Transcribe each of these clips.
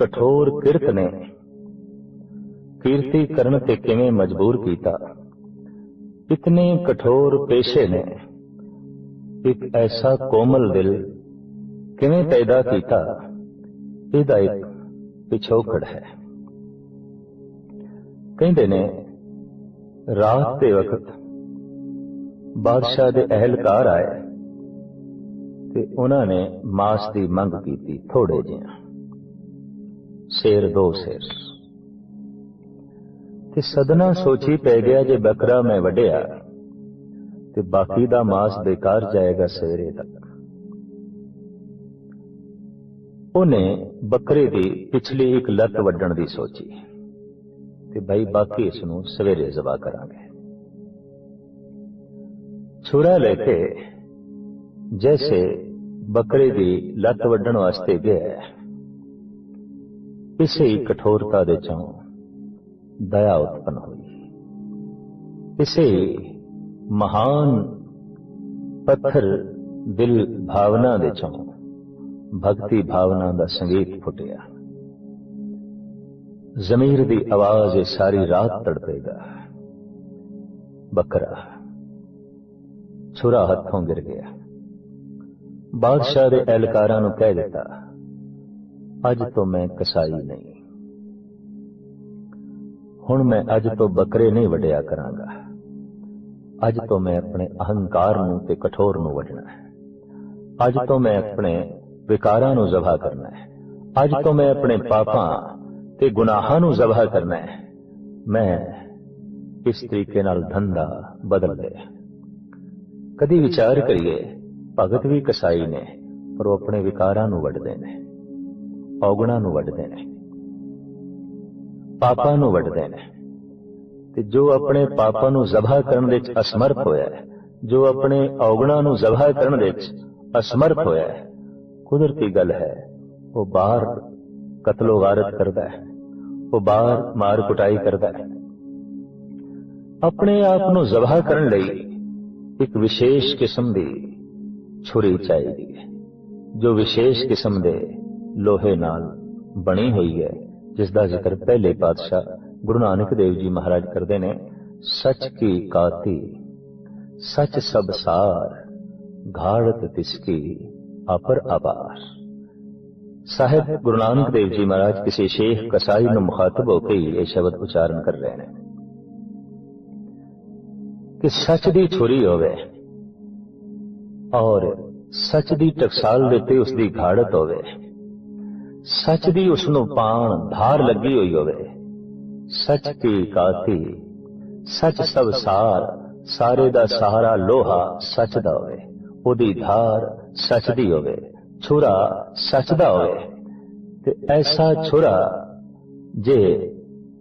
ਕਠੋਰ ਕਿਰਤ ਨੇ ਕੀਰਤੀ ਕਰਨ ਤੇ ਕਿਵੇਂ ਮਜਬੂਰ ਕੀਤਾ? ਇਤਨੇ ਕਠੋਰ ਪੇਸ਼ੇ ਨੇ? ਇੱਕ ਐਸਾ ਕੋਮਲ ਦਿਲ ਕਿਵੇਂ ਪੈਦਾ ਕੀਤਾ? ਇਹਦਾ ਇੱਕ ਪਿਛੋਕੜ ਹੈ। ਕਹਿੰਦੇ ਨੇ, ਰਾਤ ਦੇ ਵਕਤ ਬਾਦਸ਼ਾਹ ਦੇ ਅਹਿਲਕਾਰ ਆਏ ਤੇ ਉਹਨਾਂ ਨੇ ਮਾਸ ਦੀ ਮੰਗ ਕੀਤੀ ਥੋੜੇ ਜਿਹਾ। ਸ਼ੇਰ ਦੋ ਸ਼ੇਰ। ਤੇ ਸਦਨਾ ਸੋਚੀ ਪੈ ਗਿਆ ਜੇ ਬੱਕਰਾ ਮੈਂ ਵਡਿਆ ਤੇ ਬਾਕੀ ਦਾ ਮਾਸ ਬੇਕਾਰ ਜਾਏਗਾ ਸਵੇਰੇ ਤੱਕ। ਉਹਨੇ ਬੱਕਰੇ ਦੀ ਪਿਛਲੀ ਇੱਕ ਲੱਤ ਵੱਢਣ ਦੀ ਸੋਚੀ ਤੇ ਭਾਈ ਬਾਕੀ ਇਸ ਨੂੰ ਸਵੇਰੇ ਜ਼ਬਾ ਕਰਾਂਗੇ। ਛੁਰਾ ਲੈ ਕੇ ਜੈਸੇ ਬੱਕਰੇ ਦੀ ਲੱਤ ਵੱਢਣ ਵਾਸਤੇ ਗਿਆ ਇਸੇ ਹੀ ਕਠੋਰਤਾ ਦੇ ਚੋਂ ਦਇਆ ਉਤਪਨ ਹੋਈ ਇਸੇ ਮਹਾਨ ਪੱਥਰ ਦਿਲ ਭਾਵਨਾ ਦੇ ਚੋਂ ਭਗਤੀ ਭਾਵਨਾ ਦਾ ਸੰਗੀਤ ਫੁੱਟਿਆ ਜ਼ਮੀਰ ਦੀ ਆਵਾਜ਼ ਇਹ ਸਾਰੀ ਰਾਤ ਤੜਪੇਗਾ ਬੱਕਰਾ ਛੁਰਾ ਹੱਥੋਂ ਗਿਰ ਗਿਆ। ਬਾਦਸ਼ਾਹ ਦੇ ਐਲਕਾਰਾਂ ਨੂੰ ਕਹਿ ਦਿੱਤਾ, ਅੱਜ ਤੋਂ ਮੈਂ ਕਸਾਈ ਨਹੀਂ। ਹੁਣ ਮੈਂ ਅੱਜ ਤੋਂ ਬੱਕਰੇ ਨਹੀਂ ਵਡਿਆ ਕਰਾਂਗਾ। ਅੱਜ ਤੋਂ ਮੈਂ ਆਪਣੇ ਅਹੰਕਾਰ ਨੂੰ ਤੇ ਕਠੋਰ ਨੂੰ ਵਡਣਾ ਹੈ। ਅੱਜ ਤੋਂ ਮੈਂ ਆਪਣੇ ਵਿਕਾਰਾਂ ਨੂੰ ਜ਼ਬਾ ਕਰਨਾ ਹੈ। ਅੱਜ ਤੋਂ ਮੈਂ ਆਪਣੇ ਪਾਪਾਂ ਤੇ ਗੁਨਾਹਾਂ ਨੂੰ ਜ਼ਬਾ ਕਰਨਾ ਹੈ। ਮੈਂ ਇਸ ਤਰੀਕੇ ਨਾਲ ਧੰਦਾ ਬਦਲ ਲਿਆ। ਕਦੀ ਵਿਚਾਰ ਕਰੀਏ, ਭਗਤ ਵੀ ਕਸਾਈ ਨੇ, ਪਰ ਉਹ ਆਪਣੇ ਵਿਕਾਰਾਂ ਨੂੰ ਵੱਢਦੇ ਨੇ, ਔਗਣਾਂ ਨੂੰ ਵੱਢਦੇ ਨੇ, ਪਾਪਾਂ ਨੂੰ ਵੱਢਦੇ ਨੇ। ਤੇ ਜੋ ਆਪਣੇ ਪਾਪਾਂ ਨੂੰ ਜ਼ਬਾ ਕਰਨ ਵਿੱਚ ਅਸਮਰਥ ਹੋਇਆ ਹੈ, ਜੋ ਆਪਣੇ ਔਗਣਾ ਨੂੰ ਜ਼ਬਾ ਕਰਨ ਵਿੱਚ ਅਸਮਰਥ ਹੋਇਆ ਹੈ, ਕੁਦਰਤੀ ਗੱਲ ਹੈ, ਉਹ ਬਾਹਰ ਕਤਲੋ ਗਾਰਤ ਕਰਦਾ ਹੈ, ਉਹ ਬਾਹਰ ਮਾਰ ਕੁਟਾਈ ਕਰਦਾ ਹੈ। ਆਪਣੇ ਆਪ ਨੂੰ ਜ਼ਬਾ ਕਰਨ ਲਈ ਇੱਕ ਵਿਸ਼ੇਸ਼ ਕਿਸਮ ਦੀ ਛੁਰੀ ਚਾਹੀਦੀ ਹੈ। ਜੋ ਵਿਸ਼ੇਸ਼ ਕਿਸਮ ਦੇ ਲੋਹੇ ਨਾਲ ਬਣੀ ਹੋਈ ਹੈ ਜਿਸ ਦਾ ਜ਼ਿਕਰ ਪਹਿਲੇ ਪਾਤਸ਼ਾਹ ਗੁਰੂ ਨਾਨਕ ਦੇਵ ਜੀ ਮਹਾਰਾਜ ਕਰਦੇ ਨੇ, ਸੱਚ ਕੀ ਕਾਤੀ, ਸੱਚ ਸਭ ਸਾਰ, ਘਾੜਤ ਤਿਸਕੀ ਅਪਰ ਅਪਾਰ ਸਾਹਿਬ ਗੁਰੂ ਨਾਨਕ ਦੇਵ ਜੀ ਮਹਾਰਾਜ ਕਿਸੇ ਸ਼ੇਖ ਕਸਾਈ ਨੂੰ ਮੁਖਾਤਬ ਹੋ ਕੇ ਇਹ ਸ਼ਬਦ ਉਚਾਰਨ ਕਰ ਰਹੇ ਨੇ। ਕਿ ਸੱਚ ਦੀ ਛੁਰੀ ਹੋਵੇ ਔਰ ਸੱਚ ਦੀ ਟਕਸਾਲ ਦੇ ਤੇ ਉਸ ਦੀ ਘਾੜਤ ਹੋਵੇ। ਸੱਚ ਦੀ ਉਸ ਨੂੰ ਪਾਣ ਧਾਰ ਲੱਗੀ ਹੋਈ ਹੋਵੇ। ਸੱਚ ਕੀ ਕਾਤੀ, ਸੱਚ ਸਭ ਸਾਰ, ਸਾਰੇ ਦਾ ਸਹਾਰਾ ਲੋਹਾ ਸੱਚ ਦਾ ਹੋਵੇ। ਉਹਦੀ ਧਾਰ ਸੱਚ ਦੀ ਹੋਵੇ, ਛੁਰਾ ਸੱਚ ਦਾ ਹੋਵੇ। ਤੇ ਐਸਾ ਛੁਰਾ ਜੇ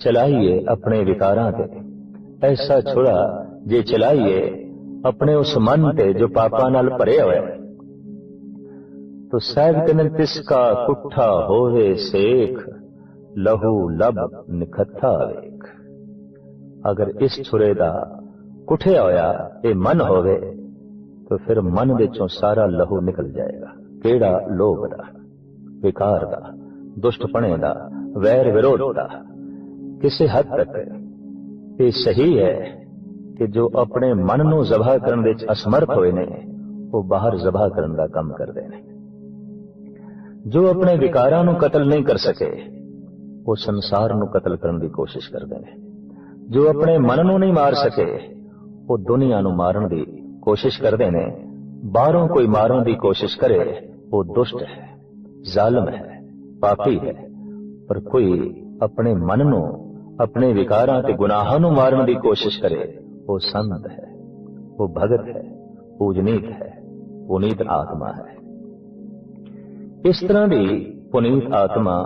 ਚਲਾਈਏ ਆਪਣੇ ਵਿਕਾਰਾਂ ਤੇ, ਐਸਾ ਛੁਰਾ ਜੇ ਚਲਾਈਏ, ਆਪਣੇ ਉਸ ਮਨ ਤੇ ਜੋ ਪਾਪਾਂ ਨਾਲ ਭਰਿਆ ਹੋਇਆ ਹੈ ਤੋ ਸਾਹਿਬ ਕਹਿੰਦੇ ਤਿਸ ਕਾ ਕੁੱਠਾ ਹੋਵੇ ਸੇਖ, ਲਹੂ ਲਬ ਨਿਖੱਥਾ ਵੇਖ। ਅਗਰ ਇਸ ਛੁਰੇ ਦਾ ਕੁੱਠਿਆ ਹੋਇਆ, ਇਹ ਮਨ ਹੋਵੇ, ਤਾਂ ਫਿਰ ਮਨ ਦੇ ਚੋਂ ਸਾਰਾ ਲਹੂ ਨਿਕਲ ਜਾਏਗਾ। ਕਿਹੜਾ ਲੋਭ ਦਾ? ਵਿਕਾਰ ਦਾ? ਦੁਸ਼ਟਪਣੇ ਦਾ? ਵੈਰ ਵਿਰੋਧ ਦਾ? ਕਿਸੇ ਹੱਦ ਤੱਕ ਇਹ ਸਹੀ ਹੈ? ਕਿ ਜੋ ਆਪਣੇ ਮਨ ਨੂੰ ਜ਼ਬਾ ਕਰਨ ਵਿੱਚ ਅਸਮਰਥ ਹੋਏ ਨੇ, ਉਹ ਬਾਹਰ ਜ਼ਬਾ ਕਰਨ ਦਾ ਕੰਮ ਕਰਦੇ ਨੇ। ਜੋ ਆਪਣੇ ਵਿਕਾਰਾਂ ਨੂੰ ਕਤਲ ਨਹੀਂ ਕਰ ਸਕੇ, ਉਹ ਸੰਸਾਰ ਨੂੰ ਕਤਲ ਕਰਨ ਦੀ ਕੋਸ਼ਿਸ਼ ਕਰਦੇ ਨੇ। ਜੋ ਆਪਣੇ ਮਨ ਨੂੰ ਨਹੀਂ ਮਾਰ ਸਕੇ, ਉਹ ਦੁਨੀਆ ਨੂੰ ਮਾਰਨ ਦੀ ਕੋਸ਼ਿਸ਼ ਕਰਦੇ ਨੇ। ਬਾਹਰੋਂ ਕੋਈ ਮਾਰਨ ਦੀ ਕੋਸ਼ਿਸ਼ ਕਰੇ, ਉਹ ਦੁਸ਼ਟ ਹੈ, ਜ਼ਾਲਮ ਹੈ, ਪਾਪੀ ਹੈ। ਪਰ ਕੋਈ ਆਪਣੇ ਮਨ ਨੂੰ, ਆਪਣੇ ਵਿਕਾਰਾਂ ਤੇ ਗੁਨਾਹਾਂ ਨੂੰ ਮਾਰਨ ਦੀ ਕੋਸ਼ਿਸ਼ ਕਰੇ ਉਹ ਸੰਤ ਹੈ ਉਹ ਭਗਤ ਹੈ ਪੂਜਨੀਕ ਹੈ ਪੁਨੀਤ ਆਤਮਾ ਹੈ ਇਸ ਤਰ੍ਹਾਂ ਦੀ ਪੁਨੀਤ ਆਤਮਾ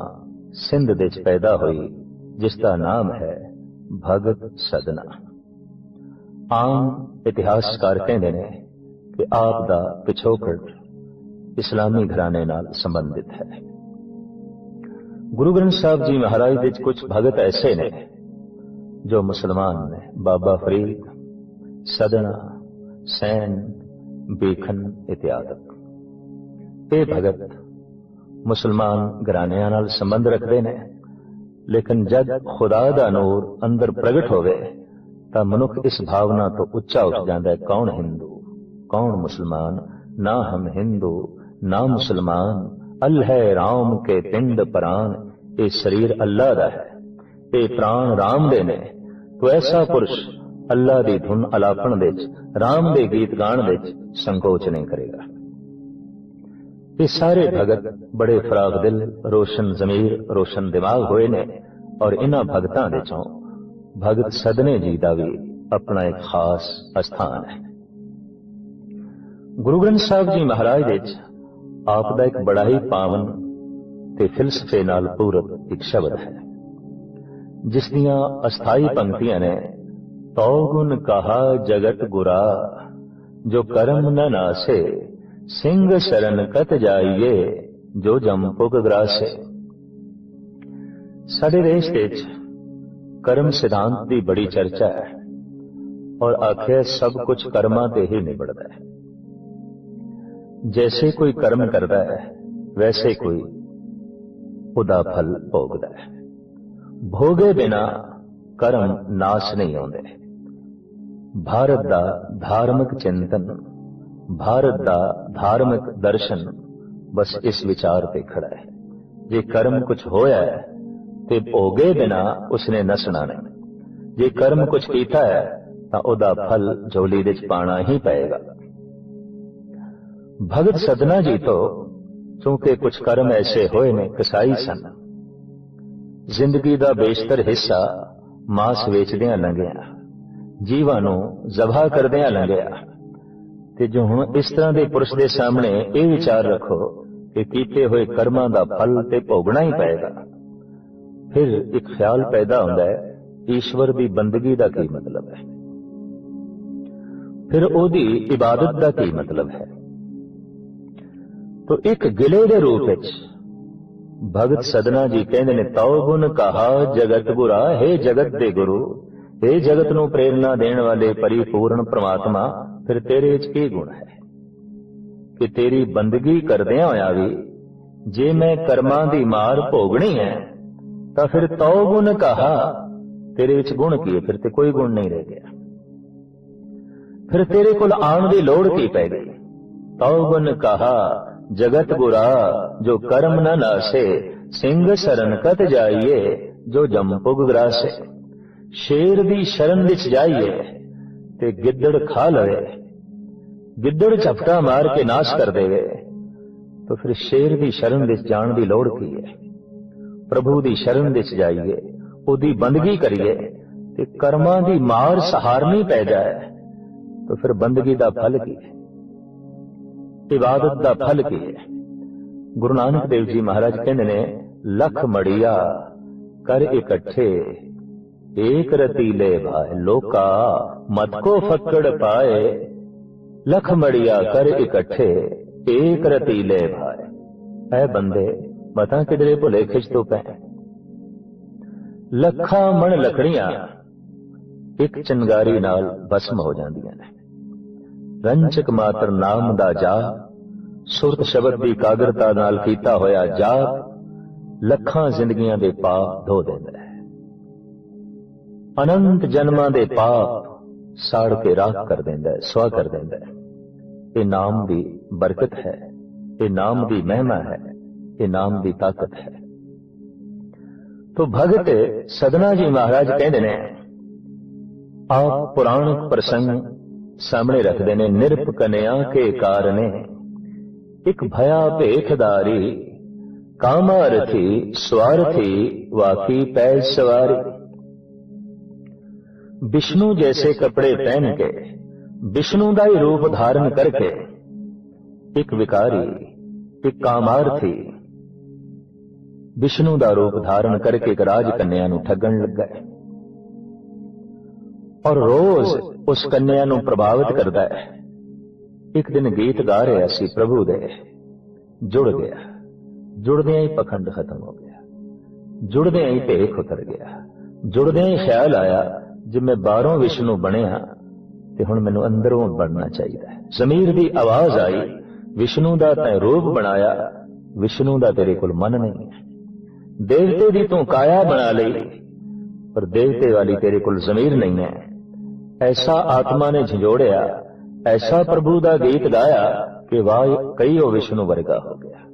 ਸਿੰਧ ਦੇ ਵਿੱਚ ਪੈਦਾ ਹੋਈ ਜਿਸ ਦਾ ਨਾਮ ਹੈ ਭਗਤ ਸਦਨਾ ਆਮ ਇਤਿਹਾਸਕਾਰ ਕਹਿੰਦੇ ਨੇ ਕਿ ਆਪ ਦਾ ਪਿਛੋਕੜ ਇਸਲਾਮੀ ਘਰਾਣੇ ਨਾਲ ਸੰਬੰਧਿਤ ਹੈ ਗੁਰੂ ਗ੍ਰੰਥ ਸਾਹਿਬ ਜੀ ਮਹਾਰਾਜ ਵਿੱਚ ਕੁਝ ਭਗਤ ਐਸੇ ਨੇ ਜੋ ਮੁਸਲਮਾਨ ਨੇ ਬਾਬਾ ਫਰੀਦ ਸਦਣਾ ਸੈਨ ਬੇਖਨ ਇਤਿਆਦਿਕ ਇਹ ਭਗਤ ਮੁਸਲਮਾਨ ਘਰਾਣਿਆਂ ਨਾਲ ਸੰਬੰਧ ਰੱਖਦੇ ਨੇ, ਲੇਕਿਨ ਜਦ ਖੁਦਾ ਦਾ ਨੂਰ ਅੰਦਰ ਪ੍ਰਗਟ ਹੋਵੇ, ਤਾਂ ਮਨੁੱਖ ਇਸ ਭਾਵਨਾ ਤੋਂ ਉੱਚਾ ਉੱਠ ਜਾਂਦਾ ਹੈ, ਕੌਣ ਹਿੰਦੂ, ਕੌਣ ਮੁਸਲਮਾਨ, ਨਾ ਹਮ ਹਿੰਦੂ, ਨਾ ਮੁਸਲਮਾਨ, ਅਲ ਹੈ ਰਾਮ ਕੇ ਪਿੰਡ ਪ੍ਰਾਨ, ਇਹ ਸਰੀਰ ਅੱਲਾ ਦਾ ਹੈ, ਇਹ ਪ੍ਰਾਨ ਰਾਮ ਦੇ ਨੇ, ਤੋ ਐਸਾ ਪੁਰਸ਼ ਅੱਲਾ ਦੀ ਧੁਨ ਅਲਾਪਣ ਵਿੱਚ, ਰਾਮ ਦੇ ਗੀਤ ਗਾਣ ਵਿੱਚ ਸੰਕੋਚ ਨਹੀਂ ਕਰੇਗਾ। ਇਹ ਸਾਰੇ ਭਗਤ ਬੜੇ ਫਰਾਗ ਦਿਲ, ਰੋਸ਼ਨ ਜ਼ਮੀਰ, ਰੋਸ਼ਨ ਦਿਮਾਗ ਹੋਏ ਨੇ ਔਰ ਇਹਨਾਂ ਭਗਤਾਂ ਦੇ ਚੋਂ ਭਗਤ ਸਦਨੇ ਜੀ ਦਾ ਵੀ ਆਪਣਾ ਇੱਕ ਖਾਸ ਅਸਥਾਨ ਹੈ। ਗੁਰੂ ਗ੍ਰੰਥ ਸਾਹਿਬ ਜੀ ਮਹਾਰਾਜ ਦੇ ਵਿੱਚ ਆਪ ਦਾ ਇੱਕ ਬੜਾ ਹੀ ਪਾਵਨ ਤੇ ਫਿਲਸਫੇ ਨਾਲ ਪੂਰਤ ਇੱਕ ਸ਼ਬਦ ਹੈ, ਜਿਸ ਦੀਆਂ ਅਸਥਾਈ ਪੰਕਤੀਆਂ ਨੇ ਤੋ ਗੁਣ ਕਹਾ ਜਗਤ ਗੁਰਾ ਜੋ ਕਰਮ ਨ ਨਾਸੇ ਸਿੰਘ ਸ਼ਰਨ ਕਤ ਜਾਈਏ ਜੋ ਜਮ ਪੁਗ ਗਰਾਸੇ ਸਾਡੇ ਦੇਸ਼ ਵਿੱਚ ਕਰਮ ਸਿਧਾਂਤ ਦੀ ਬੜੀ ਚਰਚਾ ਹੈ ਔਰ ਆਖਿਰ ਸਭ ਕੁਝ ਕਰਮਾਂ ਤੇ ਹੀ ਨਿਬੜਦਾ ਹੈ ਜੈਸੇ ਕੋਈ ਕਰਮ ਕਰਦਾ ਹੈ ਵੈਸੇ ਕੋਈ ਉਹਦਾ ਫਲ ਭੋਗਦਾ ਹੈ ਭੋਗੇ ਬਿਨਾ ਕਰਮ ਨਾਸ਼ ਨਹੀਂ ਆਉਂਦੇ। ਭਾਰਤ ਦਾ ਧਾਰਮਿਕ ਚਿੰਤਨ, ਭਾਰਤ ਦਾ ਧਾਰਮਿਕ ਦਰਸ਼ਨ ਬਸ ਇਸ ਵਿਚਾਰ ਤੇ ਖੜਾ ਹੈ। ਜੇ ਕਰਮ ਕੁਝ ਹੋਇਆ ਹੈ, ਤੇ ਭੋਗੇ ਬਿਨਾ ਉਸਨੇ ਨਸਣਾ ਨਹੀਂ। ਜੇ ਕਰਮ ਕੁਝ ਕੀਤਾ ਹੈ, ਤਾਂ ਉਹਦਾ ਫਲ ਝੋਲੀ ਵਿੱਚ ਪਾਣਾ ਹੀ ਪਏਗਾ। ਭਗਤ ਸਦਨਾ ਜੀ ਤੋਂ ਕਿਉਂਕਿ ਕੁਝ ਕਰਮ ਐਸੇ ਹੋਏ ਨੇ, ਕਸਾਈ ਸਨ। ਜ਼ਿੰਦਗੀ ਦਾ ਬੇਸ਼ਤਰ ਹਿੱਸਾ ਮਾਸ ਵੇਚਦਿਆਂ ਲੰਘਿਆ। ਜੀਵਾਂ ਨੂੰ ਜ਼ਬਾ ਕਰਦਿਆਂ ਲੰਘਿਆ। ਤੇ ਜੋ ਹੁਣ ਇਸ ਤਰ੍ਹਾਂ ਦੇ ਪੁਰਸ਼ ਦੇ ਸਾਹਮਣੇ ਇਹ ਵਿਚਾਰ ਰੱਖੋ ਕਿ ਕੀਤੇ ਹੋਏ ਕਰਮਾਂ ਦਾ ਫਲ ਤੇ ਭੋਗਣਾ ਹੀ ਪਏਗਾ। ਫਿਰ ਇੱਕ ਖਿਆਲ ਪੈਦਾ ਹੁੰਦਾ ਹੈ, ਈਸ਼ਵਰ ਦੀ ਬੰਦਗੀ ਦਾ ਕੀ ਮਤਲਬ ਹੈ? ਫਿਰ ਉਹਦੀ ਇਬਾਦਤ ਦਾ ਕੀ ਮਤਲਬ ਹੈ? ਤੋ ਇੱਕ ਗਿਲੇ ਦੇ ਰੂਪ ਵਿੱਚ ਭਗਤ ਸਦਨਾ ਜੀ ਕਹਿੰਦੇ ਨੇ ਤਉ ਗੁਣ ਕਹਾ ਜਗਤ ਗੁਰਾ ਹੈ ਜਗਤ ਦੇ ਗੁਰੂ ਹੈ ਜਗਤ ਨੂੰ ਪ੍ਰੇਰਣਾ ਦੇਣ ਵਾਲੇ ਪਰਿਪੂਰਨ ਪ੍ਰਮਾਤਮਾ ਫਿਰ ਤੇਰੇ ਵਿੱਚ ਕੀ ਗੁਣ ਹੈ? ਕਿ ਤੇਰੀ ਬੰਦਗੀ ਕਰਦਿਆਂ ਹੋਇਆ ਵੀ ਜੇ ਮੈਂ ਕਰਮਾਂ ਦੀ ਮਾਰ ਭੋਗਣੀ ਹੈ ਤਾਂ ਫਿਰ ਤਉ ਗੁਣ ਕਹਾ। ਤੇਰੇ ਵਿੱਚ ਗੁਣ ਕੀ ਹੈ? ਫਿਰ ਤੇ ਕੋਈ ਗੁਣ ਨਹੀਂ ਰਹਿ ਗਿਆ। ਫਿਰ ਤੇਰੇ ਕੋਲ ਆਉਣ ਦੀ ਲੋੜ ਕੀ ਪੈ ਗਈ? ਤਉ ਗੁਣ ਕਹਾ ਜਗਤ ਗੁਰਾ ਜੋ ਕਰਮ ਨ ਨਾਸੇ ਸਿੰਘ ਸ਼ਰਨ ਕਤ ਜਾਈਏ ਜੋ ਜਮ ਪੁਗ ਗਰਾਸੇ ਸ਼ੇਰ ਦੀ ਸ਼ਰਨ ਵਿੱਚ ਜਾਈਏ ਤੇ ਗਿੱਦੜ ਖਾ ਲਵੇ ਗਿੱਦੜ ਝਪਟਾ ਮਾਰ ਕੇ ਨਾਸ਼ ਕਰ ਦੇਵੇ ਤਾਂ ਫਿਰ ਸ਼ੇਰ ਦੀ ਸ਼ਰਨ ਵਿੱਚ ਜਾਣ ਦੀ ਲੋੜ ਕੀ ਹੈ ਪ੍ਰਭੂ ਦੀ ਸ਼ਰਨ ਵਿੱਚ ਜਾਈਏ ਉਹਦੀ ਬੰਦਗੀ ਕਰੀਏ ਤੇ ਕਰਮਾਂ ਦੀ ਮਾਰ ਸਹਾਰਨੀ ਪੈ ਜਾਏ ਤਾਂ ਫਿਰ ਬੰਦਗੀ ਦਾ ਫਲ ਕੀ ਹੈ ਇਬਾਦਤ ਦਾ ਫਲ ਕੀ ਹੈ? ਗੁਰੂ ਨਾਨਕ ਦੇਵ ਜੀ ਮਹਾਰਾਜ ਕਹਿੰਦੇ ਨੇ, ਲੱਖ ਮੜੀਆ ਕਰ ਇਕੱਠੇ, ਏਕ ਰਤੀਲੇ ਭਾਏ ਲੋਕਾ, ਮਤ ਕੋ ਫੱਕੜ ਪਾਏ, ਲਖ ਮੜੀਆ ਕਰ ਇਕੱਠੇ, ਏਕ ਰਤੀਲੇ ਭਾਏ ਐ ਬੰਦੇ ਮਤਾਂ ਕਿਧਰੇ ਭੁਲੇ ਖਿੱਚ ਤੋਂ ਪੈ। ਲੱਖਾਂ ਮਣ ਲਕੜੀਆਂ ਇੱਕ ਚੰਗਾਰੀ ਨਾਲ ਭਸਮ ਹੋ ਜਾਂਦੀਆਂ ਨੇ। ਰੰਚਕ ਮਾਤਰ ਨਾਮ ਦਾ ਜਾ ਸੁਰਤ ਸ਼ਬਦ ਦੀ ਕਾਗਰਤਾ ਨਾਲ ਕੀਤਾ ਹੋਇਆ ਜਾ ਲੱਖਾਂ ਜ਼ਿੰਦਗੀਆਂ ਦੇ ਪਾਪ ਧੋ ਦਿੰਦਾ ਹੈ। ਅਨੰਤ ਜਨਮਾਂ ਦੇ ਪਾਪ ਸਾੜ ਕੇ ਰਾਖ ਕਰ ਦਿੰਦਾ ਹੈ ਸਵਾ ਕਰ ਦਿੰਦਾ ਹੈ। ਇਹ ਨਾਮ ਦੀ ਬਰਕਤ ਹੈ, ਇਹ ਨਾਮ ਦੀ ਮਹਿਮਾ ਹੈ, ਇਹ ਨਾਮ ਦੀ ਤਾਕਤ ਹੈ। ਤੋ ਭਗਤ ਸਦਨਾ ਜੀ ਮਹਾਰਾਜ ਕਹਿੰਦੇ ਨੇ, ਆਪ ਪੁਰਾਣ ਪ੍ਰਸੰਗ ਸਾਹਮਣੇ ਰੱਖਦੇ ਨੇ ਨਿਰਪ ਕਨਿਆ ਕੇ ਕਾਰਨੇ। ਇਕ ਭਇਆ ਭੇਖਦਾਰੀ ਕਾਮਾਰਥੀ ਸਵਾਰਥੀ ਵਾਕੀ ਪੈ ਸਵਾਰੀ। ਵਿਸ਼ਨੂੰ ਜੈਸੇ ਕੱਪੜੇ ਪਹਿਨ ਕੇ ਵਿਸ਼ਨੂੰ ਦਾ ਹੀ ਰੂਪ ਧਾਰਨ ਕਰਕੇ, ਇੱਕ ਵਿਕਾਰੀ, ਇੱਕ ਕਾਮਾਰਥੀ ਵਿਸ਼ਨੂੰ ਦਾ ਰੂਪ ਧਾਰਨ ਕਰਕੇ ਇੱਕ ਰਾਜ ਕੰਨਿਆ ਨੂੰ ਠੱਗਣ ਲੱਗਾ ਹੈ। ਔਰ ਰੋਜ਼ ਉਸ ਕੰਨਿਆ ਨੂੰ ਪ੍ਰਭਾਵਿਤ ਕਰਦਾ ਹੈ। ਇੱਕ ਦਿਨ ਗੀਤ ਗਾ ਰਿਹਾ ਸੀ ਪ੍ਰਭੂ ਦੇ। ਜੁੜ ਗਿਆ। ਜੁੜਦਿਆਂ ਹੀ ਪਖੰਡ ਖਤਮ ਹੋ ਗਿਆ। ਜੁੜਦਿਆਂ ਹੀ ਭੇਖ ਉਤਰ ਗਿਆ। ਜੁੜਦਿਆਂ ਹੀ ਖਿਆਲ ਆਇਆ, ਜੇ ਮੈਂ ਬਾਹਰੋਂ ਵਿਸ਼ਨੂੰ ਬਣਿਆ, ਤੇ ਹੁਣ ਮੈਨੂੰ ਅੰਦਰੋਂ ਬਣਨਾ ਚਾਹੀਦਾ ਜ਼ਮੀਰ ਦੀ ਆਵਾਜ਼ ਆਈ, ਵਿਸ਼ਨੂੰ ਦਾ ਤੈ ਰੂਪ ਬਣਾਇਆ, ਵਿਸ਼ਨੂੰ ਦਾ ਤੇਰੇ ਕੋਲ ਮਨ ਨਹੀਂ ਹੈ। ਦੇਵਤੇ ਦੀ ਤੂੰ ਕਾਇਆ ਬਣਾ ਲਈ, ਪਰ ਦੇਵਤੇ ਵਾਲੀ ਤੇਰੇ ਕੋਲ ਜ਼ਮੀਰ ਨਹੀਂ ਹੈ। ਐਸਾ ਆਤਮਾ ਨੇ ਝੰਜੋੜਿਆ ਐਸਾ ਪ੍ਰਭੂ ਦਾ ਗੀਤ ਗਾਇਆ ਕਿ ਵਾਹ ਕਈ ਉਹ ਵਿਸ਼ਨੂੰ ਵਰਗਾ ਹੋ ਗਿਆ।